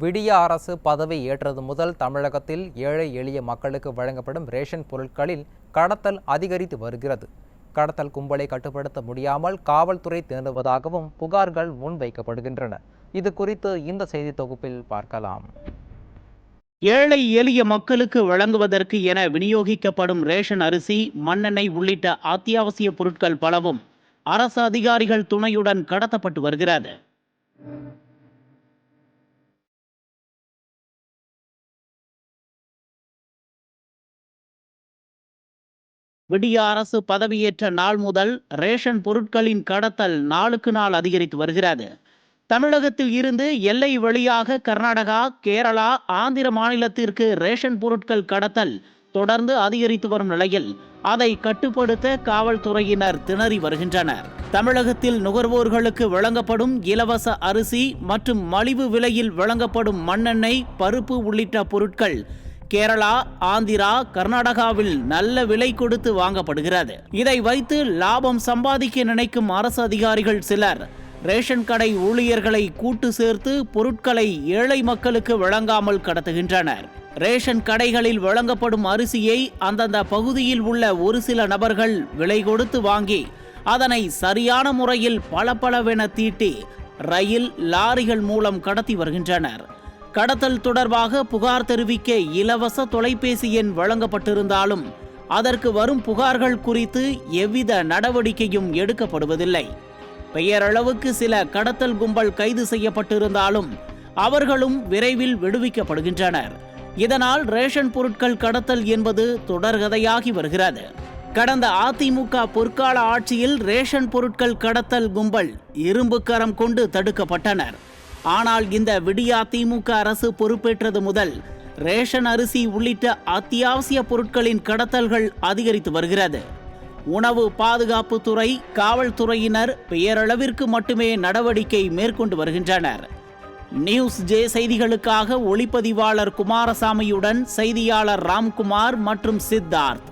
விடிய அரசு பதவி ஏற்றது முதல் தமிழகத்தில் ஏழை எளிய மக்களுக்கு வழங்கப்படும் ரேஷன் பொருட்களில் கடத்தல் அதிகரித்து வருகிறது. கடத்தல் கும்பலை கட்டுப்படுத்த முடியாமல் காவல்துறை திணறுவதாகவும் புகார்கள் முன்வைக்கப்படுகின்றன. இது குறித்து இந்த செய்தி தொகுப்பில் பார்க்கலாம். ஏழை எளிய மக்களுக்கு வழங்குவதற்கு என விநியோகிக்கப்படும் ரேஷன் அரிசி மண்ணெண்ணெய் உள்ளிட்ட அத்தியாவசிய பொருட்கள் பலவும் அரசு அதிகாரிகள் துணையுடன் கடத்தப்பட்டு வருகிறது. விடிய அரசு பதவியேற்ற நாள் முதல் ரேஷன் பொருட்களின் கடத்தல் நாளுக்கு நாள் அதிகரித்து வருகிறது. தமிழகத்தில் இருந்து எல்லை வழியாக கர்நாடகா கேரளா ஆந்திர மாநிலத்திற்கு ரேஷன் பொருட்கள் கடத்தல் தொடர்ந்து அதிகரித்து வரும் நிலையில் அதை கட்டுப்படுத்த காவல்துறையினர் திணறி வருகின்றனர். தமிழகத்தில் நுகர்வோர்களுக்கு வழங்கப்படும் இலவச அரிசி மற்றும் மலிவு விலையில் வழங்கப்படும் மண்ணெண்ணெய் பருப்பு உள்ளிட்ட பொருட்கள் கேரளா ஆந்திரா கர்நாடகாவில் நல்ல விலை கொடுத்து வாங்கப்படுகிறது. இதை வைத்து லாபம் சம்பாதிக்க நினைக்கும் அரசு அதிகாரிகள் சிலர் ரேஷன் கடை ஊழியர்களை கூட்டு சேர்த்து பொருட்களை ஏழை மக்களுக்கு வழங்காமல் கடத்துகின்றனர். ரேஷன் கடைகளில் வழங்கப்படும் அரிசியை அந்தந்த பகுதியில் உள்ள ஒரு சில நபர்கள் விலை கொடுத்து வாங்கி அதனை சரியான முறையில் பளபளவென தீட்டி ரயில் லாரிகள் மூலம் கடத்தி வருகின்றனர். கடத்தல் தொடர்பாக புகார் தெரிவிக்க இலவச தொலைபேசி எண் வழங்கப்பட்டிருந்தாலும் அதற்கு வரும் புகார்கள் குறித்து எவ்வித நடவடிக்கையும் எடுக்கப்படுவதில்லை. பெயரளவுக்கு சில கடத்தல் கும்பல் கைது செய்யப்பட்டிருந்தாலும் அவர்களும் விரைவில் விடுவிக்கப்படுகின்றனர். இதனால் ரேஷன் பொருட்கள் கடத்தல் என்பது தொடர்கதையாகி வருகிறது. கடந்த அதிமுக பொற்கால ஆட்சியில் ரேஷன் பொருட்கள் கடத்தல் கும்பல் இரும்புக்கரம் கொண்டு தடுக்கப்பட்டனர். ஆனால் இந்த விடியா திமுக அரசு பொறுப்பேற்றது முதல் ரேஷன் அரிசி உள்ளிட்ட அத்தியாவசிய பொருட்களின் கடத்தல்கள் அதிகரித்து வருகிறது. உணவு பாதுகாப்பு துறை காவல்துறையினர் பெயரளவிற்கு மட்டுமே நடவடிக்கை மேற்கொண்டு வருகின்றனர். நியூஸ் ஜே செய்திகளுக்காக ஒளிப்பதிவாளர் குமாரசாமியுடன் செய்தியாளர் ராம்குமார் மற்றும் சித்தார்த்.